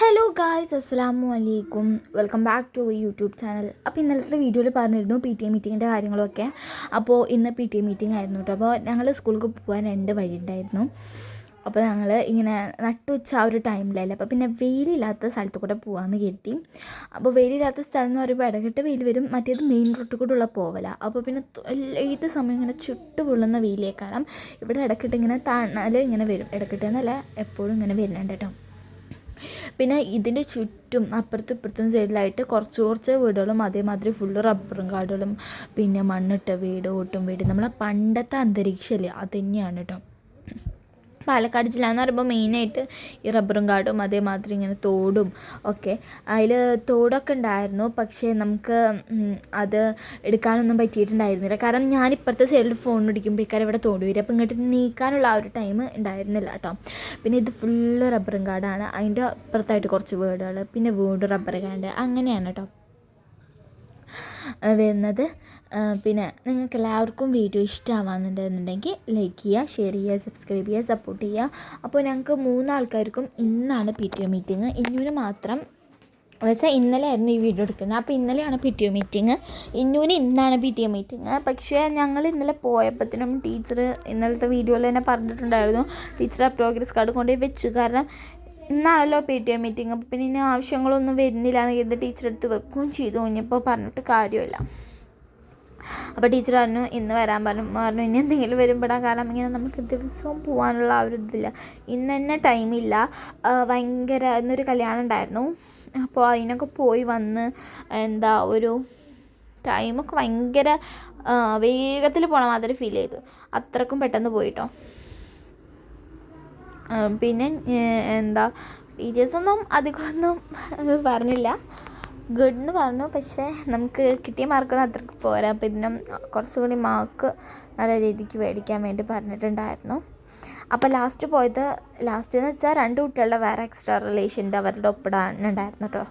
Hello guys അസ്സാമു അലൈക്കും welcome back to YouTube channel അപ്പോൾ ഇന്നലത്തെ വീഡിയോയിൽ പറഞ്ഞിരുന്നു പി ടി എ മീറ്റിങ്ങിന്റെ കാര്യങ്ങളൊക്കെ. അപ്പോൾ ഇന്ന് പി ടി എ മീറ്റിംഗ് ആയിരുന്നു കേട്ടോ അപ്പോൾ ഞങ്ങൾ സ്കൂളിൽ പോകാൻ രണ്ട് വഴി ഉണ്ടായിരുന്നു അപ്പോൾ ഞങ്ങൾ ഇങ്ങനെ നട്ടുച്ച ആ ഒരു ടൈമിലല്ലേ അപ്പോൾ പിന്നെ വെയിലില്ലാത്ത സ്ഥലത്ത് കൂടെ പോകാമെന്ന് കരുതി. അപ്പോൾ വെയിലില്ലാത്ത സ്ഥലം എന്ന് പറയുമ്പോൾ ഇടകിട്ട് വെയിൽ വരും. മറ്റേത് മെയിൻ റോട്ടിൽ കൂടെ ഉള്ള പോവല. അപ്പോൾ പിന്നെ ഏത് സമയം ഇങ്ങനെ ചുട്ടു പൊള്ളുന്ന ഇവിടെ ഇടക്കിട്ട് ഇങ്ങനെ തണൽ ഇങ്ങനെ വരും. ഇടക്കിട്ട് എന്നല്ല എപ്പോഴും ഇങ്ങനെ വരുന്നുണ്ട് കേട്ടോ പിന്നെ ഇതിന്റെ ചുറ്റും അപ്പുറത്തും ഇപ്പുറത്തും സൈഡിലായിട്ട് കുറച്ച് കുറച്ച് വീടുകളും അതേമാതിരി ഫുള്ള് റബ്ബറും കാടുകളും പിന്നെ മണ്ണിട്ട വീട് ഓട്ടും വീട്. നമ്മളെ പണ്ടത്തെ അന്തരീക്ഷമല്ലേ അത് തന്നെയാണ് കേട്ടോ പാലക്കാട് ജില്ല എന്ന് പറയുമ്പോൾ മെയിനായിട്ട് ഈ റബ്ബറും കാടും അതേമാതിരി ഇങ്ങനെ തോടും ഒക്കെ. അതിൽ തോടൊക്കെ ഉണ്ടായിരുന്നു പക്ഷേ നമുക്ക് അത് എടുക്കാനൊന്നും പറ്റിയിട്ടുണ്ടായിരുന്നില്ല. കാരണം ഞാൻ ഇപ്പുറത്തെ സൈഡിൽ ഫോൺ ഇടിക്കുമ്പോഴേക്കാരും ഇവിടെ തോട് വരും അപ്പോൾ ഇങ്ങോട്ട് നീക്കാനുള്ള ആ ഒരു ടൈം ഉണ്ടായിരുന്നില്ല കേട്ടോ പിന്നെ ഇത് ഫുള്ള് റബ്ബറും കാടാണ്. അതിന്റെ അപ്പുറത്തായിട്ട് കുറച്ച് വീടുകൾ പിന്നെ വീട് റബ്ബർ കാട്. അങ്ങനെയാണ് കേട്ടോ വരുന്നത്. പിന്നെ നിങ്ങൾക്ക് എല്ലാവർക്കും വീഡിയോ ഇഷ്ടമാവാന്നുണ്ടെന്നുണ്ടെങ്കിൽ ലൈക്ക് ചെയ്യുക ഷെയർ ചെയ്യുക സബ്സ്ക്രൈബ് ചെയ്യുക സപ്പോർട്ട് ചെയ്യുക. അപ്പോൾ ഞങ്ങൾക്ക് മൂന്നാൾക്കാർക്കും ഇന്നാണ് പി ടി ഒ മീറ്റിംഗ് ഇന്നൂന് മാത്രം. വെച്ചാൽ ഇന്നലെ ആയിരുന്നു ഈ വീഡിയോ എടുക്കുന്നത്. അപ്പോൾ ഇന്നലെയാണ് പി ടി ഒ മീറ്റിംഗ് ഇന്നൂന് ഇന്നാണ് പി ടി ഒ മീറ്റിംഗ് പക്ഷേ ഞങ്ങൾ ഇന്നലെ പോയപ്പോഴത്തേനും ടീച്ചർ ഇന്നലത്തെ വീഡിയോയിൽ തന്നെ പറഞ്ഞിട്ടുണ്ടായിരുന്നു. ടീച്ചർ ആ പ്രോഗ്രസ് കാർഡ് കൊണ്ടുപോയി വെച്ചു. കാരണം ഇന്നാണല്ലോ പി ടി എ മീറ്റിംഗ്. അപ്പോൾ പിന്നെ ഇനി ആവശ്യങ്ങളൊന്നും വരുന്നില്ല എന്ന് കരുതി ടീച്ചർ എടുത്ത് വെക്കുകയും ചെയ്തു. ഇനിയിപ്പോൾ പറഞ്ഞിട്ട് കാര്യമില്ല. അപ്പോൾ ടീച്ചർ പറഞ്ഞു ഇന്ന് വരാൻ പറഞ്ഞു. പറഞ്ഞു ഇനി എന്തെങ്കിലും വരുമ്പോഴാണ് കാരണം ഇങ്ങനെ നമുക്ക് ദിവസവും പോകാനുള്ള ആ ഒരു ഇതില്ല. ഇന്ന് തന്നെ ടൈമില്ല ഭയങ്കര ഇന്നൊരു കല്യാണം ഉണ്ടായിരുന്നു. അപ്പോൾ അതിനൊക്കെ പോയി വന്ന് എന്താ ഒരു ടൈമൊക്കെ ഭയങ്കര വേഗത്തിൽ പോണ മാതിരി ഫീൽ ചെയ്തു. അത്രക്കും പെട്ടെന്ന് പോയിട്ടോ. പിന്നെ എന്താ ടീച്ചേഴ്സൊന്നും അധികമൊന്നും പറഞ്ഞില്ല. ഗുഡ് എന്ന് പറഞ്ഞു പക്ഷേ നമുക്ക് കിട്ടിയ മാർക്കൊന്നും അത്രയ്ക്ക് പോരാ. പിന്നെ കുറച്ചുകൂടി മാർക്ക് നല്ല രീതിക്ക് മേടിക്കാൻ വേണ്ടി പറഞ്ഞിട്ടുണ്ടായിരുന്നു. അപ്പോൾ ലാസ്റ്റ് പോയത് ലാസ്റ്റ് എന്ന് വെച്ചാൽ രണ്ട് കുട്ടികളുടെ വേറെ എക്സ്ട്രാ റിലേഷൻ റിലേഷന്റെ അവരുടെ ഒപ്പിടാനുണ്ടായിരുന്നു കേട്ടോ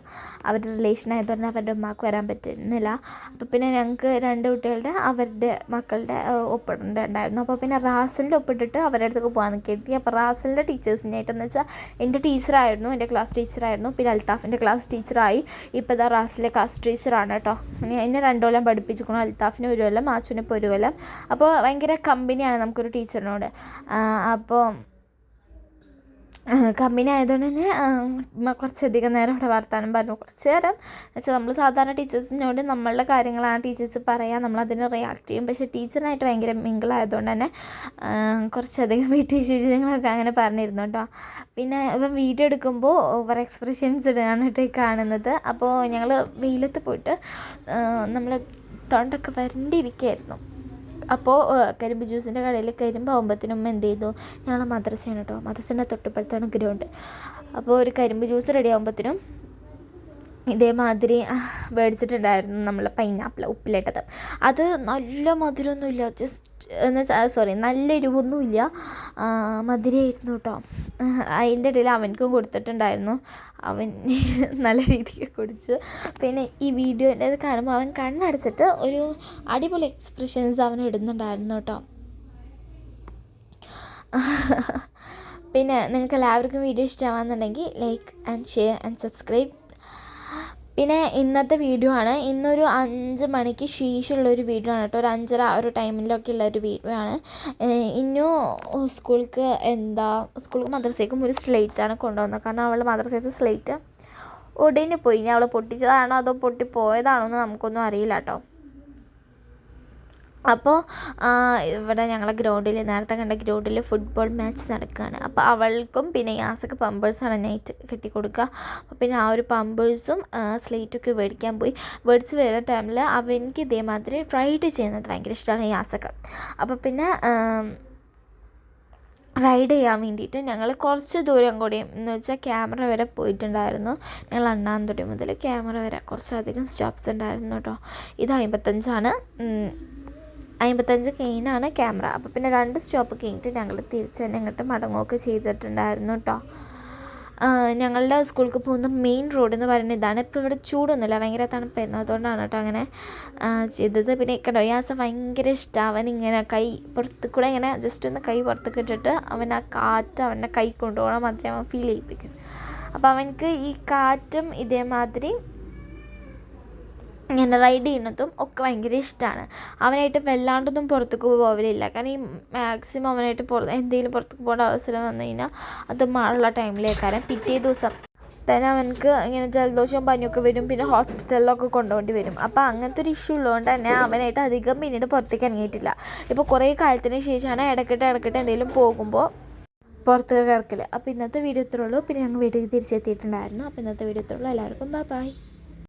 അവരുടെ റിലേഷൻ ആയതുകൊണ്ട് അവരുടെ ഉമ്മാക്ക് വരാൻ പറ്റുന്നില്ല. അപ്പോൾ പിന്നെ ഞങ്ങൾക്ക് രണ്ട് കുട്ടികളുടെ അവരുടെ മക്കളുടെ ഒപ്പിടേണ്ടതായിരുന്നു അപ്പോൾ പിന്നെ റാസലിന്റെ ഒപ്പിട്ടിട്ട് അവരുടെ അടുത്തേക്ക് പോകാൻ കരുതി അപ്പോൾ റാസലിന്റെ ടീച്ചേഴ്സിനായിട്ടെന്ന് വെച്ചാൽ എന്റെ ടീച്ചറായിരുന്നു എന്റെ ക്ലാസ് ടീച്ചറായിരുന്നു. പിന്നെ അൽത്താഫിന്റെ ക്ലാസ് ടീച്ചറായി. ഇപ്പോൾ ഇതാ റാസിലെ ക്ലാസ് ടീച്ചറാണ് കേട്ടോ എന്നെ രണ്ടു കൊല്ലം പഠിപ്പിച്ചിരിക്കണം അൽത്താഫിന് ഒരു കൊല്ലം മാച്ചുവിനെ ഒരു കൊല്ലം. അപ്പോൾ ഭയങ്കര കമ്പനിയാണ് നമുക്കൊരു ടീച്ചറിനോട്. അപ്പോൾ കമ്പനി ആയതുകൊണ്ട് തന്നെ കുറച്ചധികം നേരം അവിടെ വർത്താനം പറഞ്ഞു. കുറച്ച് നേരം വെച്ചാൽ നമ്മൾ സാധാരണ ടീച്ചേഴ്സിനോട് നമ്മളുടെ കാര്യങ്ങളാണ് ടീച്ചേഴ്സ് പറയുക നമ്മൾ അതിന് റിയാക്ട് ചെയ്യും. പക്ഷേ ടീച്ചറിനായിട്ട് ഭയങ്കര മിങ്കിളായതുകൊണ്ട് തന്നെ കുറച്ചധികം വീട്ടിൽ വിശേഷങ്ങളൊക്കെ അങ്ങനെ പറഞ്ഞിരുന്നു കേട്ടോ. പിന്നെ ഇപ്പം വീഡിയോ എടുക്കുമ്പോൾ ഓവർ എക്സ്പ്രഷൻസ് ഇടുകയാണ് കേട്ടോ ഈ കാണുന്നത്. അപ്പോൾ ഞങ്ങൾ വെയിലത്ത് പോയിട്ട് നമ്മൾ തൊണ്ടൊക്കെ വരണ്ടിരിക്കുകയായിരുന്നു അപ്പോൾ കരിമ്പ് ജ്യൂസിന്റെ കടയിൽ കരിമ്പ് ഉമ്മ എന്ത് ചെയ്തു? ഞങ്ങൾ മദ്രസയാണ് കേട്ടോ മദ്രസേന്റെ തൊട്ടപ്പുറത്താണ് ഗ്രൗണ്ട് അപ്പോൾ ഒരു കരിമ്പ് ജ്യൂസ് റെഡി ആകുമ്പത്തിനും ഇതേമാതിരി മേടിച്ചിട്ടുണ്ടായിരുന്നു നമ്മൾ പൈനാപ്പിൾ ഉപ്പിലിട്ടത്. അത് നല്ല മധുരമൊന്നുമില്ല. ജസ്റ്റ് എന്ന് വെച്ചാൽ സോറി നല്ല എരിവൊന്നുമില്ല മധുരമായിരുന്നു കേട്ടോ. അതിന്റെ ഇടയിൽ അവനക്കും കൊടുത്തിട്ടുണ്ടായിരുന്നു. അവൻ നല്ല രീതിക്ക് കുടിച്ചു. പിന്നെ ഈ വീഡിയോന്റെ കാണുമ്പോൾ അവൻ കണ്ണടച്ചിട്ട് ഒരു അടിപൊളി എക്സ്പ്രഷൻസ് അവൻ ഇടുന്നുണ്ടായിരുന്നു കേട്ടോ. പിന്നെ നിങ്ങൾക്ക് എല്ലാവർക്കും video ഇഷ്ടമാണെന്നുണ്ടെങ്കിൽ like and share and subscribe പിന്നെ ഇന്നത്തെ വീഡിയോ ആണ്. ഇന്നൊരു അഞ്ച് മണിക്ക് ശേഷമുള്ള ഒരു വീഡിയോ ആണ് കേട്ടോ. ഒരു അഞ്ചര ആ ഒരു ടൈമിലൊക്കെ ഉള്ള ഒരു വീഡിയോ ആണ് ഇന്നും സ്കൂൾക്ക് എന്താ സ്കൂൾക്ക് മദ്രസയ്ക്കും ഒരു സ്ലേറ്റാണ് കൊണ്ടുവന്നത്. കാരണം അവൾ മദ്രസത്തെ സ്ലേറ്റ് ഒടിഞ്ഞു പോയി. ഇനി അവൾ പൊട്ടിച്ചതാണോ അതോ പൊട്ടിപ്പോയതാണോ എന്ന് നമുക്കൊന്നും അറിയില്ല കേട്ടോ. അപ്പോൾ ഇവിടെ ഞങ്ങളെ ഗ്രൗണ്ടിൽ നേരത്തെ കണ്ട ഗ്രൗണ്ടിൽ ഫുട്ബോൾ മാച്ച് നടക്കുകയാണ് അപ്പോൾ അവൾക്കും പിന്നെ യാസക്ക് പമ്പേഴ്സാണ് നൈറ്റ് കെട്ടി കൊടുക്കുക അപ്പോൾ പിന്നെ ആ ഒരു പമ്പേഴ്സും സ്ലേറ്റൊക്കെ മേടിക്കാൻ പോയി. മേടിച്ച് വരുന്ന ടൈമിൽ അവനിക്ക് ഇതേമാതിരി റൈഡ് ചെയ്യുന്നത് ഭയങ്കര ഇഷ്ടമാണ് യാസക്ക് അപ്പോൾ പിന്നെ റൈഡ് ചെയ്യാൻ വേണ്ടിയിട്ട് ഞങ്ങൾ കുറച്ച് ദൂരം കൂടി എന്ന് വെച്ചാൽ ക്യാമറ വരെ പോയിട്ടുണ്ടായിരുന്നു. ഞങ്ങൾ അണ്ണാന്തൊടി മുതൽ ക്യാമറ വരെ കുറച്ചധികം സ്റ്റോപ്സ് ഉണ്ടായിരുന്നു കേട്ടോ. ഇത് അമ്പത്തഞ്ചാണ്. അമ്പത്തഞ്ച് കെയിനാണ് ക്യാമറ. അപ്പോൾ പിന്നെ രണ്ട് സ്റ്റോപ്പ് കഴിഞ്ഞിട്ട് ഞങ്ങൾ തിരിച്ച് തന്നെ ഇങ്ങോട്ട് മടങ്ങുകയൊക്കെ ചെയ്തിട്ടുണ്ടായിരുന്നു കേട്ടോ ഞങ്ങളുടെ സ്കൂൾക്ക് പോകുന്ന മെയിൻ റോഡ് എന്ന് പറയുന്നത് ഇതാണ്. ഇപ്പോൾ ഇവിടെ ചൂടൊന്നുമില്ല ഭയങ്കര തണുപ്പായിരുന്നു. അതുകൊണ്ടാണ് കേട്ടോ അങ്ങനെ ചെയ്തത്. പിന്നെ കണ്ടോ യാസ ഭയങ്കര ഇഷ്ടമാണ് അവൻ ഇങ്ങനെ കൈ പുറത്ത് കൂടെ ഇങ്ങനെ ജസ്റ്റ് ഒന്ന് കൈ പുറത്തേക്ക് ഇട്ടിട്ട് അവൻ ആ കാറ്റ് അവന്റെ കൈ കൊണ്ടുപോകണം മാത്രമേ അവൻ ഫീൽ ചെയ്യിപ്പിക്കുന്നു. അപ്പോൾ അവനക്ക് ഈ കാറ്റും ഇതേമാതിരി ഇങ്ങനെ റൈഡ് ചെയ്യുന്നതും ഒക്കെ ഭയങ്കര ഇഷ്ടമാണ് അവനായിട്ട് വല്ലാണ്ടൊന്നും പുറത്തേക്ക് പോകലില്ല കാരണം ഈ മാക്സിമം അവനായിട്ട് പുറത്ത് എന്തെങ്കിലും പുറത്തേക്ക് പോകേണ്ട അവസരം വന്നു കഴിഞ്ഞാൽ അത് മഴയുള്ള ടൈമിലേക്കാരം പിറ്റേ ദിവസം തന്നെ അവനക്ക് ഇങ്ങനെ ജലദോഷവും പനിയൊക്കെ വരും. പിന്നെ ഹോസ്പിറ്റലിലൊക്കെ കൊണ്ടുപോകേണ്ടി വരും. അപ്പോൾ അങ്ങനത്തെ ഒരു ഇഷ്യൂ ഉള്ളതുകൊണ്ട് തന്നെ അവനായിട്ട് അധികം പിന്നീട് പുറത്തേക്ക് ഇറങ്ങിയിട്ടില്ല. ഇപ്പോൾ കുറേ കാലത്തിന് ശേഷമാണ് ഇടയ്ക്കിട്ട് ഇടയ്ക്കിട്ട് എന്തെങ്കിലും പോകുമ്പോൾ പുറത്തേക്ക് ഇറക്കൽ അപ്പോൾ ഇന്നത്തെ വീഡിയോ ഇത്രേ ഉള്ളൂ. പിന്നെ ഞങ്ങൾ വീട്ടിൽ തിരിച്ചെത്തിയിട്ടുണ്ടായിരുന്നു. അപ്പോൾ ഇന്നത്തെ വീഡിയോ ഇത്രേ ഉള്ളൂ. എല്ലാവർക്കും ബൈ ബൈ